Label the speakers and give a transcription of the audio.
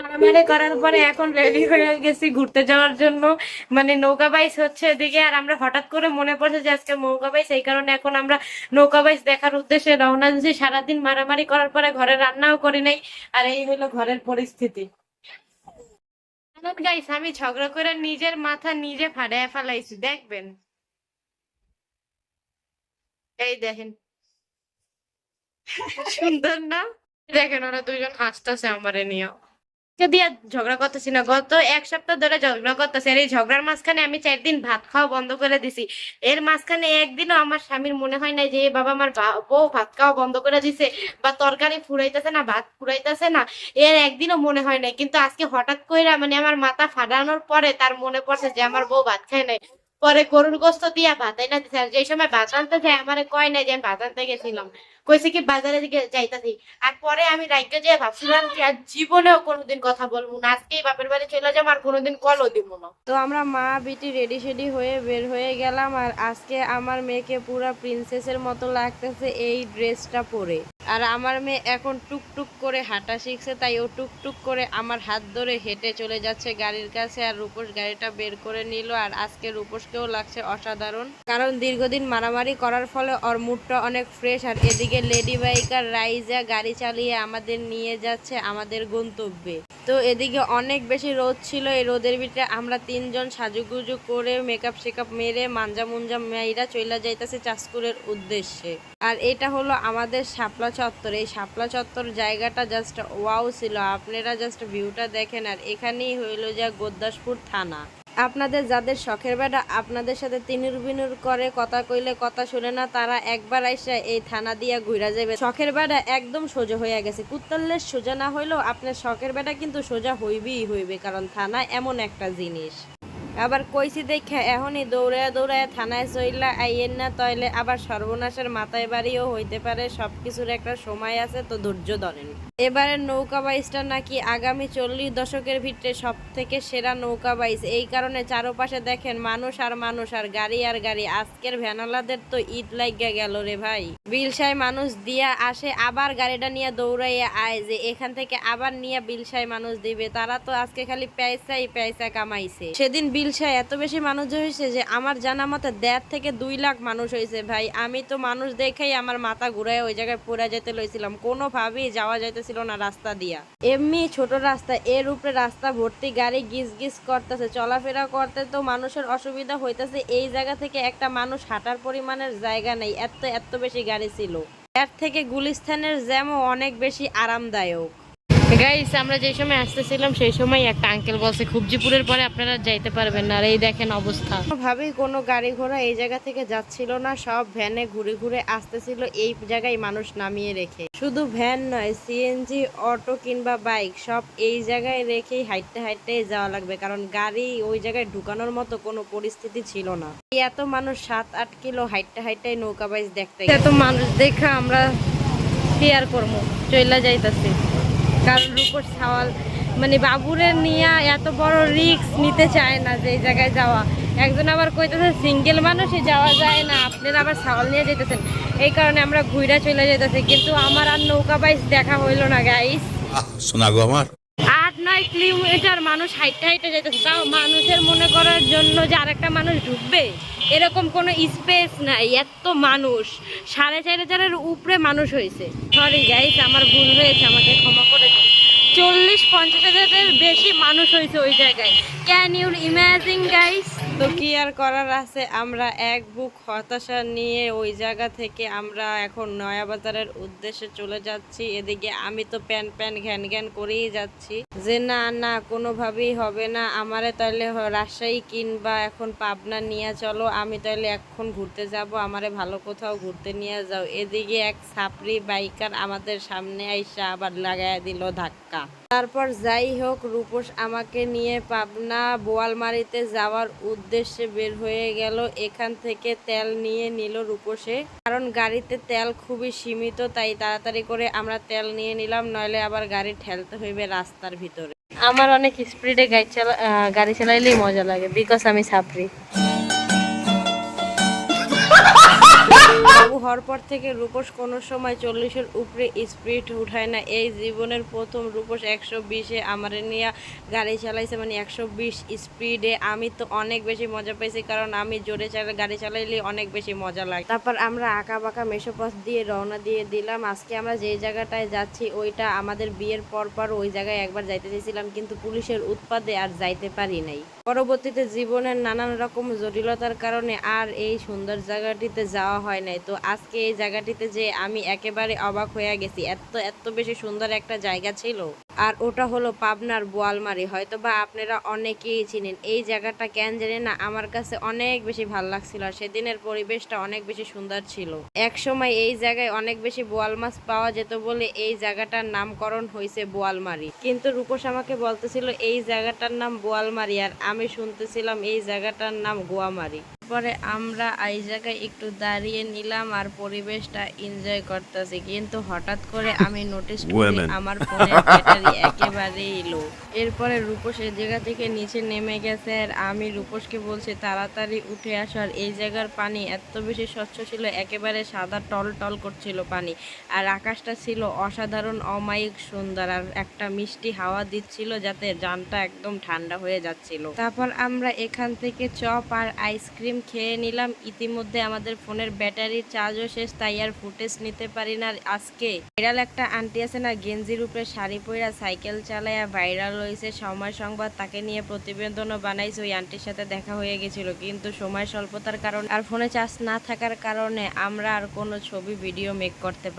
Speaker 1: মারামারি করার পরে এখন রেডি হয়ে গেছি ঘুরতে যাওয়ার জন্য। মানে নৌকা বাইস হচ্ছে এদিকে, আর আমরা হঠাৎ করে মনে পড়ছে যে আজকে নৌকা বাইস, এই কারণে এখন আমরা নৌকা বাইস দেখার উদ্দেশ্যে রওনা দিয়েছি। সারাদিন মারামারি করার পরে ঘরে রান্নাও করি নাই, আর এই হলো ঘরের পরিস্থিতি। গাইস আমি ঝগড়া করে নিজের মাথা নিজে ফাড়ায় ফেলাইছি, দেখবেন। এই দেখেন। সুন্দর না? দেখেন ওরা দুজন হাসতেছে আমার নিয়ে আজকে দিয়ে ঝগড়া করতেছি না। গত এক সপ্তাহ ধরে ঝগড়া করতেছি আর এই ঝগড়ার মাঝখানে আমি চার দিন ভাত খাওয়া বন্ধ করে দিছি। এর মাঝখানে একদিনও আমার স্বামীর মনে হয় না যে বাবা, আমার বউ ভাত খাওয়া বন্ধ করে দিছে বা তরকারি ফুরাইতেছে না, ভাত ফুরাইতেছে না। এর একদিনও মনে হয় নাই। কিন্তু আজকে হঠাৎ কইরা মানে আমার মাথা ফাটানোর পরে তার মনে পড়ছে যে, আমার বউ ভাত খায় নাই। পরে গরুর গোস্ত দিয়া ভাত না দিছে। যে সময় ভাত আনতে যায়, আমার কয় নাই যে, আমি ভাত আনতে গেছিলাম। কইছে কি বাজারে দিকে যাইতাছি। আর পরে আমি রাইকে যেয়ে ভাবছিলাম কি আর জীবনেও কোনোদিন কথা বলব না। আজকেই বাপের বাড়ি চলে যাব আর কোনোদিন কলও দিব না।
Speaker 2: তো আমরা মা, বিটি রেডি সেডি হয়ে বের হয়ে গেলাম আর আজকে আমার মেয়েকে পুরা প্রিন্সেসের মতো লাগতেছে এই ড্রেসটা পরে। আর আমার মেয়ে এখন টুকটুক করে হাঁটা শিখছে, তাই ও টুকটুক করে আমার হাত ধরে হেঁটে চলে যাচ্ছে গাড়ির কাছে আর রূপোস গাড়িটা বের করে নিল আর আজকে রূপোসকেও লাগছে অসাধারণ। কারণ দীর্ঘদিন মারামারি করার ফলে ওর মুডটা অনেক ফ্রেশ আর এদিকে লেডি বাইকার রাইজা গাড়ি চালিয়ে আমাদের নিয়ে যাচ্ছে আমাদের গন্তব্যে। তো এদিকে অনেক বেশি রোদ ছিল, এই রোদের ভিতরে আমরা তিনজন সাজুগুজু করে মেকআপ শেকআপ মেরে মাঞ্জা মুঞ্জা মেয়েরা চইলা যাইতেছে চাষকুরের উদ্দেশ্যে। আর এটা হলো আমাদের শাপলা চত্বর। এই শাপলা চত্বর জায়গাটা জাস্ট ওয়াও ছিল। আপনারা জাস্ট ভিউটা দেখেন আর এখানেই হইল যা গোদ্দাসপুর থানা। আপনাদের যাদের শখের বেটা, আপনাদের সাথে তিনুর বিনুর করে কথা কইলে কথা শুনে না, তারা একবার আইসা এই থানা দিয়া ঘুরা যাবে শখের বেটা একদম সোজা হয়ে গেছে। কুত্তাল্লের সোজা না হইলেও আপনার শখের বেটা কিন্তু সোজা হইবেই হইবে, কারণ থানা এমন একটা জিনিস। আবার কইছি দেখে এখনই দৌড়ায় দৌড়ায় থানায় চইলা আইয়েন না, তইলে আবার সর্বনাশের মাথায় বাড়িও হইতে পারে, সবকিছুর একটা সময় আছে, তো ধৈর্য ধরেন। এবারে নৌকা বাইসটা নাকি আগামী চল্লিশ দশকের ভিতরে সব থেকে সেরা নৌকা বাইস। এই কারণে চারপাশে দেখেন মানুষ আর মানুষ আর গাড়ি আর গাড়ি। আজকের ভ্যানালাদের তো ঈদ লাগিয়া গেল রে ভাই। বিলসায় মানুষ দিয়া আসে, আবার গাড়িটা নিয়ে দৌড়াইয়া আয় যে এখান থেকে আবার নিয়ে বিলসায় মানুষ দিবে। তারা তো আজকে খালি পয়সাই পয়সা কামাইছে। সেদিন বিলসায় এত বেশি মানুষ হয়েছে যে আমার জানা মতে দেড় থেকে দুই লাখ মানুষ হয়েছে। ভাই, আমি তো মানুষ দেখেই আমার মাথা ঘুরায় ওই জায়গায় পড়ে যেতে লইছিলাম। কোনোভাবেই যাওয়া যাইতেছিল না রাস্তা দিয়া। এমনি ছোট রাস্তা, এর উপরে রাস্তা ভর্তি, গাড়ি গিজ গিজ করতেছে, চলাফেরা করতে তো মানুষের অসুবিধা হইতেছে। এই জায়গা থেকে একটা মানুষ হাঁটার পরিমাণের জায়গা নেই, এত এত বেশি গাড়ি ছিল। এর থেকে গুলিস্তানের জ্যামও অনেক বেশি আরামদায়ক।
Speaker 1: গাইস আমরা যে সময় আসতেছিলাম সেই সময় একটা আঙ্কেল বলছে খুবজিপুরের পরে আপনারা যাইতে পারবেন না। আর এই দেখেন অবস্থা।
Speaker 2: কোনোভাবেই কোনো গাড়ি ঘোড়া এই জায়গা থেকে যাচ্ছিল না সব ভ্যানে ঘুরে ঘুরে আসতেছিল এই জায়গায় মানুষ নামিয়ে রেখে। শুধু ভ্যান নয় সিএনজি অটো কিংবা বাইক সব এই জায়গায় রেখেই হাইটতে হাইটতে যাওয়া লাগবে। কারণ গাড়ি ওই জায়গায় ঢুকানোর মতো কোনো পরিস্থিতি ছিল না। এত মানুষ সাত আট কিলো হাইটতে হাইটে নৌকা বাইস দেখতে
Speaker 1: এত মানুষ দেখা আমরা কেয়ার করব? চইলা যাইতাছি। কারণ রূপর ছাওয়াল। মানে বাবুরে নিয়ে এত বড় রিক্স নিতে চায় না যে এই জায়গায় যাওয়া। একজন আবার কইতেছে সিঙ্গেল মানুষই যাওয়া যায় না আপনারা আবার ছাওয়াল নিয়ে যেতেছেন এই কারণে আমরা ঘুরে চলে যেতেছি কিন্তু আমার আর নৌকা বাইস দেখা হইল না গাইস
Speaker 3: শোনা গো আমার।
Speaker 1: আট নয় কিলোমিটার মানুষ হাইটে হাইটে যেতেছে তাও মানুষের মনে করার জন্য যে আরেকটা মানুষ ঢুকবে এরকম কোনো স্পেস নাই। এত মানুষ। সাড়ে চার হাজারের উপরে মানুষ হয়েছে সরি গাইস আমার ভুল হয়েছে আমাকে ক্ষমা চল্লিশ পঞ্চাশ হাজারের বেশি মানুষ হয়েছে ওই জায়গায়। ক্যান ইউর ইম্যাজিন গাইস
Speaker 2: তো কি আর করার আছে? আমরা এক বুক হতাশা নিয়ে ওই জায়গা থেকে আমরা এখন নয়াবাজারের উদ্দেশ্যে চলে যাচ্ছি। এদিকে আমি তো প্যান প্যান ঘ্যান ঘ্যান করেই যাচ্ছি। যে না না, কোনোভাবেই হবে না। আমারে তাহলে রাজশাহী কিংবা এখন পাবনা নিয়ে চলো। আমি তাহলে এখন ঘুরতে যাব। আমারে ভালো কোথাও ঘুরতে নিয়ে যাও। এদিকে এক ছাপরি বাইকার আমাদের সামনে আইসা আবার লাগাই দিল ধাক্কা। তারপর যাই হোক, রূপস আমাকে নিয়ে পাবনা বোয়ালমারিতে যাওয়ার উদ্দেশ্যে বের হয়ে গেল। এখান থেকে তেল নিয়ে নিল রূপসে। কারণ গাড়িতে তেল খুবই সীমিত, তাই তাড়াতাড়ি করে আমরা তেল নিয়ে নিলাম, নইলে আবার গাড়ি ঠেলতে হইবে রাস্তার ভিতরে।
Speaker 1: আমার অনেক স্পিডে গাড়ি চালা গাড়ি চালাইলেই মজা লাগে বিকজ আমি ছাপরি
Speaker 2: বাবু হওয়ার পর থেকে রূপস কোনো সময় চল্লিশের উপরে স্পিড উঠায় না। এই জীবনের প্রথম রূপস একশো বিশে আমার নিয়ে গাড়ি চালাইছে মানে একশো বিশ স্পিডে। আমি তো অনেক বেশি মজা পেয়েছি কারণ আমি জোরে চালা গাড়ি চালাইলে অনেক বেশি মজা লাগে। তারপর আমরা আঁকা বাঁকা মেশোপথ দিয়ে রওনা দিয়ে দিলাম। আজকে আমরা যেই জায়গাটায় যাচ্ছি, ওইটা আমাদের বিয়ের পর পর ওই জায়গায় একবার যাইতে চেয়েছিলাম কিন্তু পুলিশের উৎপাদে আর যাইতে পারি নাই। পরবর্তীতে জীবনের নানান রকম জটিলতার কারণে আর এই সুন্দর জায়গাটিতে যাওয়া হয় নাই। তো আজকে এই জায়গাটিতে যে আমি একেবারে অবাক হয়ে গেছি। এত এত বেশি সুন্দর একটা জায়গা ছিল। আর ওটা হলো পাবনার বোয়ালমারি। হয়তো বা আপনারা অনেকেই চিনেন। এই জায়গাটা কেন জানি না, আমার কাছে অনেক বেশি ভালো লাগছিল আর সেদিনের পরিবেশটা অনেক বেশি সুন্দর ছিল। এক সময় এই জায়গায় অনেক বেশি বোয়াল মাছ পাওয়া যেত বলে এই জায়গাটার নামকরণ হয়েছে বোয়ালমারি। কিন্তু রূপস আমাকে বলতেছিল, এই জায়গাটার নাম বোয়ালমারি আর আমি শুনতেছিলাম এই জায়গাটার নাম গোয়ামারি। পরে আমরা এই জায়গায় একটু দাঁড়িয়ে নিলাম আর পরিবেশটা এনজয় করতেছি। কিন্তু হঠাৎ করে আমি নোটিস করি আমার ফোনের ব্যাটারি একেবারেই লো এরপরে রূপস এই জায়গা থেকে নিচে নেমে গেছে আর আমি রূপসকে বলছি তাড়াতাড়ি উঠে আসো আর এই জায়গার পানি এত বেশি স্বচ্ছ ছিল একেবারে সাদা টল টল করছিল পানি। আর আকাশটা ছিল অসাধারণ অমায়িক সুন্দর আর একটা মিষ্টি হাওয়া দিচ্ছিল যাতে জানটা একদম ঠান্ডা হয়ে যাচ্ছিল। তারপর আমরা এখান থেকে চপ আর আইসক্রিম খেয়ে নিলাম। ইতিমধ্যে আমাদের ফোনের ব্যাটারি চার্জও শেষ, তাই আর ফুটেজ নিতে পারি না আজকে। ভাইরাল একটা আন্টি আছে না গেঞ্জির উপরে শাড়ি পইরা সাইকেল চালায় ভাইরাল হয়েছে সময় সংবাদ তাকে নিয়ে প্রতিবেদনও বানাইছে, ওই আন্টির সাথে দেখা হয়ে গেছিল। কিন্তু সময় স্বল্পতার কারণে আর ফোনে চার্জ না থাকার কারণে আমরা আর কোনো ছবি, ভিডিও মেক করতে পারি